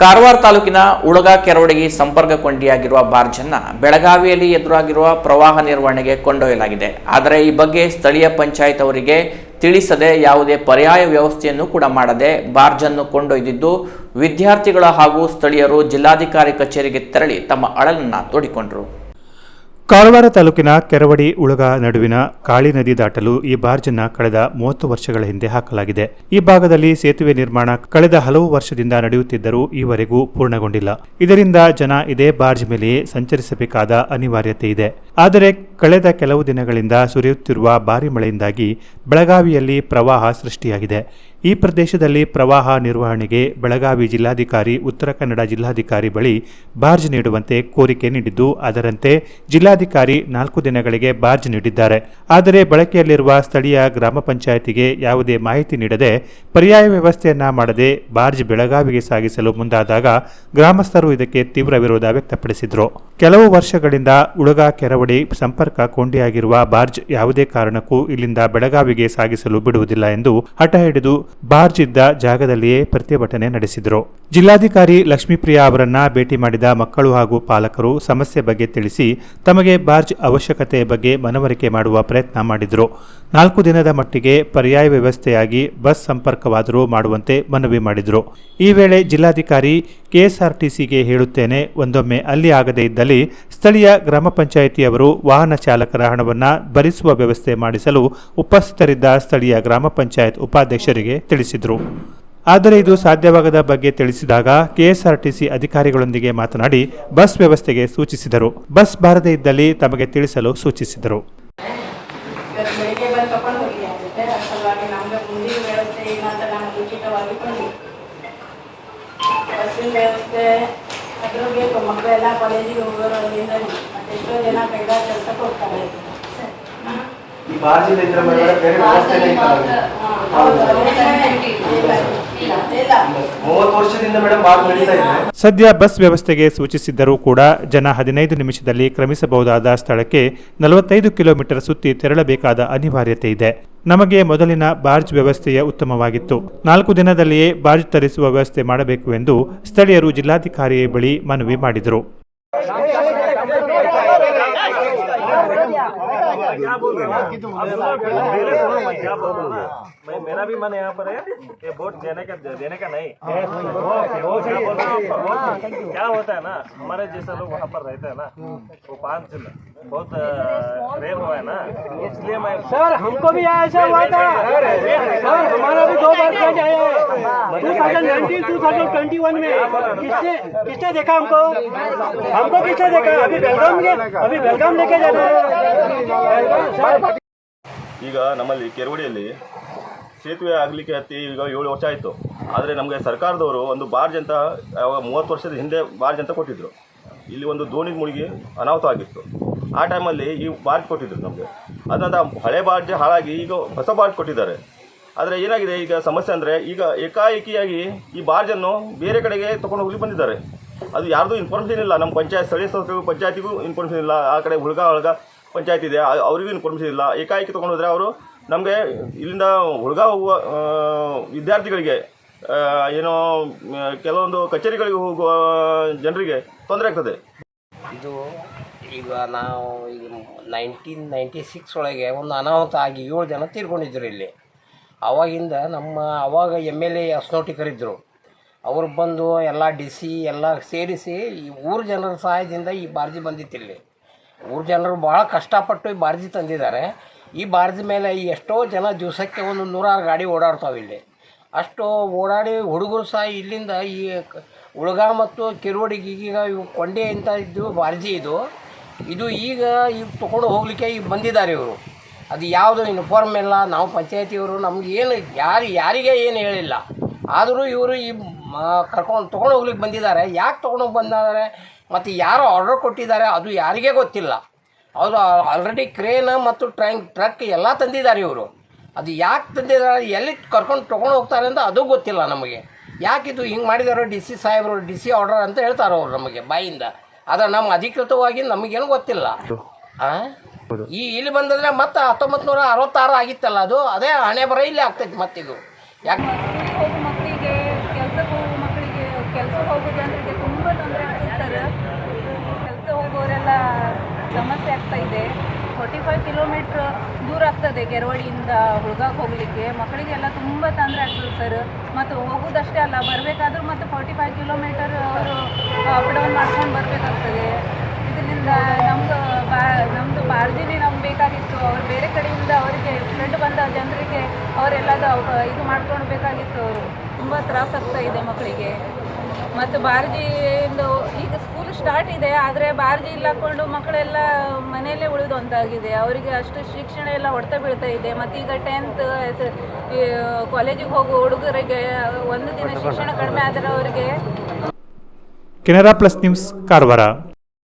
ಕಾರವಾರ ತಾಲೂಕಿನ ಉಳಗ ಕೆರವಡಗಿ ಸಂಪರ್ಕ ಕೊಂಡಿಯಾಗಿರುವ ಬಾರ್ಜನ್ನ ಬೆಳಗಾವಿಯಲ್ಲಿ ಎದುರಾಗಿರುವ ಪ್ರವಾಹ ನಿರ್ವಹಣೆಗೆ ಕೊಂಡೊಯ್ಯಲಾಗಿದೆ. ಆದರೆ ಈ ಬಗ್ಗೆ ಸ್ಥಳೀಯ ಪಂಚಾಯತ್ ಅವರಿಗೆ ತಿಳಿಸದೆ ಯಾವುದೇ ಪರ್ಯಾಯ ವ್ಯವಸ್ಥೆಯನ್ನು ಕೂಡ ಮಾಡದೆ ಬಾರ್ಜನ್ನು ಕೊಂಡೊಯ್ದಿದ್ದು, ವಿದ್ಯಾರ್ಥಿಗಳ ಹಾಗೂ ಸ್ಥಳೀಯರು ಜಿಲ್ಲಾಧಿಕಾರಿ ಕಚೇರಿಗೆ ತೆರಳಿ ತಮ್ಮ ಅಳಲನ್ನು ತೋಡಿಕೊಂಡರು. ಕಾರವಾರ ತಾಲೂಕಿನ ಕೆರವಡಿ ಉಳಗ ನಡುವಿನ ಕಾಳಿ ನದಿ ದಾಟಲು ಈ ಬಾರ್ಜನ್ನ ಕಳೆದ ಮೂವತ್ತು ವರ್ಷಗಳ ಹಿಂದೆ ಹಾಕಲಾಗಿದೆ. ಈ ಭಾಗದಲ್ಲಿ ಸೇತುವೆ ನಿರ್ಮಾಣ ಕಳೆದ ಹಲವು ವರ್ಷದಿಂದ ನಡೆಯುತ್ತಿದ್ದರೂ ಈವರೆಗೂ ಪೂರ್ಣಗೊಂಡಿಲ್ಲ. ಇದರಿಂದ ಜನ ಇದೇ ಬಾರ್ಜ್ ಮೇಲೆಯೇ ಸಂಚರಿಸಬೇಕಾದ ಅನಿವಾರ್ಯತೆ ಇದೆ. ಆದರೆ ಕಳೆದ ಕೆಲವು ದಿನಗಳಿಂದ ಸುರಿಯುತ್ತಿರುವ ಭಾರಿ ಮಳೆಯಿಂದಾಗಿ ಬೆಳಗಾವಿಯಲ್ಲಿ ಪ್ರವಾಹ ಸೃಷ್ಟಿಯಾಗಿದೆ. ಈ ಪ್ರದೇಶದಲ್ಲಿ ಪ್ರವಾಹ ನಿರ್ವಹಣೆಗೆ ಬೆಳಗಾವಿ ಜಿಲ್ಲಾಧಿಕಾರಿ, ಉತ್ತರ ಕನ್ನಡ ಜಿಲ್ಲಾಧಿಕಾರಿ ಬಳಿ ಬಾರ್ಜ್ ನೀಡುವಂತೆ ಕೋರಿಕೆ ನೀಡಿದ್ದು, ಅದರಂತೆ ಜಿಲ್ಲಾಧಿಕಾರಿ ನಾಲ್ಕು ದಿನಗಳಿಗೆ ಬಾರ್ಜ್ ನೀಡಿದ್ದಾರೆ. ಆದರೆ ಬಳಕೆಯಲ್ಲಿರುವ ಸ್ಥಳೀಯ ಗ್ರಾಮ ಪಂಚಾಯಿತಿಗೆ ಯಾವುದೇ ಮಾಹಿತಿ ನೀಡದೆ ಪರ್ಯಾಯ ವ್ಯವಸ್ಥೆಯನ್ನ ಮಾಡದೆ ಬಾರ್ಜ್ ಬೆಳಗಾವಿಗೆ ಸಾಗಿಸಲು ಮುಂದಾದಾಗ ಗ್ರಾಮಸ್ಥರು ಇದಕ್ಕೆ ತೀವ್ರ ವಿರೋಧ ವ್ಯಕ್ತಪಡಿಸಿದರು. ಕೆಲವು ವರ್ಷಗಳಿಂದ ಉಳಗ, ಕೆರವಡಿ, ಸಂಪರ್ಕ ಕೊಂಡಿಯಾಗಿರುವ ಬಾರ್ಜ್ ಯಾವುದೇ ಕಾರಣಕ್ಕೂ ಇಲ್ಲಿಂದ ಬೆಳಗಾವಿಗೆ ಸಾಗಿಸಲು ಬಿಡುವುದಿಲ್ಲ ಎಂದು ಹಠ ಹಿಡಿದು ಬಾರ್ಜ್ ಇದ್ದ ಜಾಗದಲ್ಲಿಯೇ ಪ್ರತಿಭಟನೆ ನಡೆಸಿದರು. ಜಿಲ್ಲಾಧಿಕಾರಿ ಲಕ್ಷ್ಮೀಪ್ರಿಯಾ ಅವರನ್ನ ಭೇಟಿ ಮಾಡಿದ ಮಕ್ಕಳು ಹಾಗೂ ಪಾಲಕರು ಸಮಸ್ಯೆ ಬಗ್ಗೆ ತಿಳಿಸಿ, ತಮಗೆ ಬಾರ್ಜ್ ಅವಶ್ಯಕತೆ ಬಗ್ಗೆ ಮನವರಿಕೆ ಮಾಡುವ ಪ್ರಯತ್ನ ಮಾಡಿದರು. ನಾಲ್ಕು ದಿನದ ಮಟ್ಟಿಗೆ ಪರ್ಯಾಯ ವ್ಯವಸ್ಥೆಯಾಗಿ ಬಸ್ ಸಂಪರ್ಕವಾದರೂ ಮಾಡುವಂತೆ ಮನವಿ ಮಾಡಿದರು. ಈ ವೇಳೆ ಜಿಲ್ಲಾಧಿಕಾರಿ ಕೆಎಸ್ಆರ್ಟಿಸಿಗೆ ಹೇಳುತ್ತೇನೆ, ಒಂದೊಮ್ಮೆ ಅಲ್ಲಿ ಆಗದೇ ಇದ್ದಲ್ಲಿ ಸ್ಥಳೀಯ ಗ್ರಾಮ ಪಂಚಾಯಿತಿಯವರು ವಾಹನ ಚಾಲಕರ ಹಣವನ್ನು ಭರಿಸುವ ವ್ಯವಸ್ಥೆ ಮಾಡಿಸಲು ಉಪಸ್ಥಿತರಿದ್ದ ಸ್ಥಳೀಯ ಗ್ರಾಮ ಪಂಚಾಯತ್ ಉಪಾಧ್ಯಕ್ಷರಿಗೆ ತಿಳಿಸಿದರು. ಆದರೆ ಇದು ಸಾಧ್ಯವಾಗದ ಬಗ್ಗೆ ತಿಳಿಸಿದಾಗ ಕೆಎಸ್ಆರ್ಟಿಸಿ ಅಧಿಕಾರಿಗಳೊಂದಿಗೆ ಮಾತನಾಡಿ ಬಸ್ ವ್ಯವಸ್ಥೆಗೆ ಸೂಚಿಸಿದರು. ಬಸ್ ಬಾರದೇ ಇದ್ದಲ್ಲಿ ತಮಗೆ ತಿಳಿಸಲು ಸೂಚಿಸಿದರು ಇವತ್ತು ಬೆಳಿಗ್ಗೆ ಬಂದು ತಗೊಂಡು ಹೋಗಿ ಆಗುತ್ತೆ ಅದ್ರ ಸಲುವಾಗಿ ನಮ್ಗೆ ಮುಂದಿನ ವ್ಯವಸ್ಥೆ ಏನಂತ ನಮ್ಗೆ ಉಚಿತವಾಗಿ ಕೊಡಿ ಬಸ್ಸಿನ ವ್ಯವಸ್ಥೆ ಅದ್ರ ಬೇಕು ಮಕ್ಕಳೆಲ್ಲ ಕಾಲೇಜಿಗೆ ಹೋಗೋರು ಅಲ್ಲಿಂದ ಮತ್ತೆ ಎಷ್ಟೋ ಜನ ಕೈಗಾರ ಕೆಲಸಕ್ಕೆ ಹೋಗ್ತಾರೆ? ಈ ಬಾರ್ಜಿಂದ ಇದ್ರೆ ಬೇರೆ ವ್ಯವಸ್ಥೆ ಇಲ್ಲ. ಸದ್ಯ ಬಸ್ ವ್ಯವಸ್ಥೆಗೆ ಸೂಚಿಸಿದ್ದರೂ ಕೂಡ ಜನ ಹದಿನೈದು ನಿಮಿಷದಲ್ಲಿ ಕ್ರಮಿಸಬಹುದಾದ ಸ್ಥಳಕ್ಕೆ ನಲವತ್ತೈದು ಕಿಲೋಮೀಟರ್ ಸುತ್ತಿ ತೆರಳಬೇಕಾದ ಅನಿವಾರ್ಯತೆ ಇದೆ. ನಮಗೆ ಮೊದಲಿನ ಬಾರ್ಜ್ ವ್ಯವಸ್ಥೆಯ ಉತ್ತಮವಾಗಿತ್ತು. ನಾಲ್ಕು ದಿನದಲ್ಲಿಯೇ ಬಾರ್ಜ್ ತರಿಸುವ ವ್ಯವಸ್ಥೆ ಮಾಡಬೇಕು ಎಂದು ಸ್ಥಳೀಯರು ಜಿಲ್ಲಾಧಿಕಾರಿ ಬಳಿ ಮನವಿ ಮಾಡಿದರು. मैं मेरा भी मन यहाँ पर है। ये वोट देने का देने का नहीं। क्या होता है? ना हमारे जैसे लोग वहाँ पर रहते हैं ना वो पाँच दिन बहुत रेल हुआ है ना इसलिए मैं सर हमको भी ऐसा हुआ था सर हमारा भी दो बार फ्लड आया है two thousand nineteen two thousand twenty one में किसने किसने देखा हमको हमको किसने देखा अभी बेलगाम के अभी बेलगाम लेके जाना है सर ಈಗ ನಮ್ಮಲ್ಲಿ ಕೆರವಡಿಯಲ್ಲಿ ಸೇತುವೆ ಆಗಲಿಕ್ಕೆ ಹತ್ತಿ ಈಗ ಏಳು ವರ್ಷ ಆಯಿತು ಆದರೆ ನಮಗೆ ಸರ್ಕಾರದವರು ಒಂದು ಬಾರ್ಜ್ ಅಂತ ಯಾವಾಗ ಮೂವತ್ತು ವರ್ಷದ ಹಿಂದೆ ಬಾರ್ಜ್ ಅಂತ ಕೊಟ್ಟಿದ್ದರು ಇಲ್ಲಿ ಒಂದು ದೋಣಿ ಮುಳುಗಿ ಅನಾಹುತ ಆಗಿತ್ತು ಆ ಟೈಮಲ್ಲಿ ಈ ಬಾರ್ಜ್ ಕೊಟ್ಟಿದ್ರು ನಮಗೆ. ಅದರಿಂದ ಹಳೆ ಬಾರ್ಜ್ ಹಾಳಾಗಿ ಈಗ ಹೊಸ ಬಾರ್ಜ್ ಕೊಟ್ಟಿದ್ದಾರೆ. ಆದರೆ ಏನಾಗಿದೆ ಈಗ ಸಮಸ್ಯೆ ಅಂದರೆ ಈಗ ಏಕಾಏಕಿಯಾಗಿ ಈ ಬಾರ್ಜನ್ನು ಬೇರೆ ಕಡೆಗೆ ತೊಗೊಂಡು ಹೋಗಿ ಬಂದಿದ್ದಾರೆ. ಅದು ಯಾರ್ದು ಇನ್ಫಾರ್ಮೇಷನ್ ಇಲ್ಲ. ನಮ್ಮ ಪಂಚಾಯತ್ ಸ್ಥಳೀಯ ಸಂಸ್ಥೆಗೂ, ಪಂಚಾಯತಿಗೂ ಇನ್ಫಾರ್ಮೇಷನ್ ಇಲ್ಲ. ಆ ಕಡೆ ಹುಳ್ಗ ಒಳಗ ಪಂಚಾಯತ್ ಇದೆ. ಅವರಿಗೂ ಇನ್ಫಾರ್ಮೇಷನ್ ಇಲ್ಲ. ಏಕಾಏಕಿ ತೊಗೊಂಡು ಹೋದರೆ ಅವರು ನಮಗೆ ಇಲ್ಲಿಂದ ಹುಳ್ಗ ಹೋಗುವ ವಿದ್ಯಾರ್ಥಿಗಳಿಗೆ ಏನೋ ಕೆಲವೊಂದು ಕಚೇರಿಗಳಿಗೆ ಹೋಗುವ ಜನರಿಗೆ ತೊಂದರೆ ಆಗ್ತದೆ. ಇದು ಈಗ ನಾವು ಈಗ ನೈನ್ಟೀನ್ ನೈಂಟಿ ಸಿಕ್ಸ್ ಒಳಗೆ ಒಂದು ಅನಾಹುತ ಆಗಿ ಏಳು ಜನ ತೀರ್ಕೊಂಡಿದ್ರು ಇಲ್ಲಿ. ಆವಾಗಿಂದ ನಮ್ಮ ಆವಾಗ ಎಂ ಎಲ್ ಎ ಅಸ್ನೋಟಿಕರಿದ್ದರು ಅವ್ರು ಬಂದು ಎಲ್ಲ ಡಿ ಸಿ ಎಲ್ಲ ಸೇರಿಸಿ ಈ ಊರು ಜನರ ಸಹಾಯದಿಂದ ಈ ಬಾರ್ಜಿ ಬಂದಿತ್ತು ಇಲ್ಲಿ. ಊರು ಜನರು ಭಾಳ ಕಷ್ಟಪಟ್ಟು ಈ ಬಾರ್ಜಿ ತಂದಿದ್ದಾರೆ. ಈ ಬಾರ್ಜಿ ಮೇಲೆ ಎಷ್ಟೋ ಜನ ದಿವಸಕ್ಕೆ ಒಂದು ನೂರಾರು ಗಾಡಿ ಓಡಾಡ್ತಾವೆ ಇಲ್ಲಿ. ಅಷ್ಟು ಓಡಾಡಿ ಹುಡುಗರು ಸಹ ಇಲ್ಲಿಂದ ಈ ಉಳ್ಗ ಮತ್ತು ಕಿರುವಡಿಗೆ ಈಗ ಇವು ಕೊಂಡೆ ಅಂತ ಇದ್ದು ಬಾರ್ಜಿ ಇದು. ಇದು ಈಗ ಇವು ತೊಗೊಂಡು ಹೋಗಲಿಕ್ಕೆ ಈಗ ಬಂದಿದ್ದಾರೆ ಇವರು. ಅದು ಯಾವುದು ಯೂನಿಫಾರ್ಮ್ ಇಲ್ಲ, ನಾವು ಪಂಚಾಯತಿಯವರು ನಮ್ಗೆ ಏನು ಯಾರು, ಯಾರಿಗೆ ಏನು ಹೇಳಿಲ್ಲ. ಆದರೂ ಇವರು ಈ ಕರ್ಕೊಂಡು ತೊಗೊಂಡು ಹೋಗ್ಲಿಕ್ಕೆ ಬಂದಿದ್ದಾರೆ. ಯಾಕೆ ತೊಗೊಂಡು ಬಂದಿದ್ದಾರೆ? ಮತ್ತು ಯಾರು ಆರ್ಡರ್ ಕೊಟ್ಟಿದ್ದಾರೆ? ಅದು ಯಾರಿಗೇ ಗೊತ್ತಿಲ್ಲ. ಅವರು ಆಲ್ರೆಡಿ ಕ್ರೇನ್ ಮತ್ತು ಟ್ರ್ಯಾಂಕ್ ಟ್ರಕ್ ಎಲ್ಲ ತಂದಿದ್ದಾರೆ ಇವರು. ಅದು ಯಾಕೆ ತಂದಿದ್ದಾರೆ? ಎಲ್ಲಿ ಕರ್ಕೊಂಡು ತೊಗೊಂಡು ಹೋಗ್ತಾರೆ ಅಂತ ಅದು ಗೊತ್ತಿಲ್ಲ ನಮಗೆ. ಯಾಕಿದು ಹಿಂಗೆ ಮಾಡಿದಾರೋ ಡಿ ಸಿ ಸಾಹೇಬರು ಡಿ ಸಿ ಆರ್ಡರ್ ಅಂತ ಹೇಳ್ತಾರೆ ಅವ್ರು ನಮಗೆ ಬಾಯಿಂದ. ಆದ್ರೆ ನಮ್ಮ ಅಧಿಕೃತವಾಗಿ ನಮಗೇನು ಗೊತ್ತಿಲ್ಲ. ಆ? ಈ ಇಲ್ಲಿ ಬಂದಂದ್ರೆ ಮತ್ತೆ ಹತ್ತೊಂಬತ್ತು ನೂರ ಅರವತ್ತಾರು ಆಗಿತ್ತಲ್ಲ ಅದು? ಅದೇ ಹಣೆ ಬರ ಇಲ್ಲಿ ಆಗ್ತೈತಿ ಮತ್ತಿದು. ಯಾಕೆ? ಮಕ್ಕಳಿಗೆ ಕೆಲಸಕ್ಕೆ ಹೋಗೋ ಮಕ್ಕಳಿಗೆ ಕೆಲಸಕ್ಕೆ ಹೋಗೋ ಜನರಿಗೆ ತುಂಬ ತೊಂದರೆ ಆಗ್ತದೆ ಕೆಲಸ ಹೋಗೋರೆಲ್ಲ ಸಮಸ್ಯೆ ಆಗ್ತಾ ಇದೆ ಫೋರ್ಟಿ ಫೈವ್ ಕಿಲೋಮೀಟ್ರ್ ದೂರ ಆಗ್ತದೆ ಗೆರವಳಿಯಿಂದ ಹುಡುಗಕ್ಕೆ ಹೋಗಲಿಕ್ಕೆ. ಮಕ್ಕಳಿಗೆಲ್ಲ ತುಂಬ ತೊಂದರೆ ಆಗ್ತದೆ ಸರ್ ಮತ್ತು ಹೋಗೋದಷ್ಟೇ ಅಲ್ಲ, ಬರಬೇಕಾದ್ರೂ ಮತ್ತು ಫೋರ್ಟಿ ಫೈವ್ ಕಿಲೋಮೀಟರ್ ಅವರು ಅಪ್ ಡೌನ್ ಮಾಡ್ಕೊಂಡು ಬರಬೇಕಾಗ್ತದೆ. ಇದರಿಂದ ನಮ್ಮದು ಬಾ ನಮ್ಮದು ಬಾರ್ಜಿನೇ ನಮ್ಗೆ ಬೇಕಾಗಿತ್ತು. ಅವ್ರು ಬೇರೆ ಕಡೆಯಿಂದ ಅವರಿಗೆ ಫ್ಲಡ್ ಬಂದ ಜನರಿಗೆ ಅವರೆಲ್ಲದ ಅವ್- ಇದು ಮಾಡ್ಕೊಂಡು ಬೇಕಾಗಿತ್ತು. ಅವರು ತುಂಬ ತ್ರಾಸ ಆಗ್ತಾ ಇದೆ ಮಕ್ಕಳಿಗೆ. ಮತ್ತು ಬಾರ್ಜಿಯಿಂದ ಈಗ ಸ್ಕೂಲ್ ಸ್ಟಾರ್ಟ್ ಇದೆ ಆದರೆ ಬಾರ್ಜಿ ಇಲ್ಲ ಹಾಕ್ಕೊಂಡು ಮಕ್ಕಳೆಲ್ಲ ಮನೆಯಲ್ಲೇ ಉಳಿದುವಂತಾಗಿದೆ ಅವರಿಗೆ ಅಷ್ಟು ಶಿಕ್ಷಣ ಎಲ್ಲ ಹೊಡೆತ ಬೀಳ್ತಾ ಇದೆ. ಮತ್ತು ಈಗ ಟೆಂತ್ ಕಾಲೇಜಿಗೆ ಹೋಗೋ ಹುಡುಗರಿಗೆ ಒಂದು ದಿನ ಶಿಕ್ಷಣ ಕಡಿಮೆ ಆದರೆ ಅವರಿಗೆ ಕೆನರಾ ಪ್ಲಸ್ ನ್ಯೂಸ್ ಕಾರವಾರ.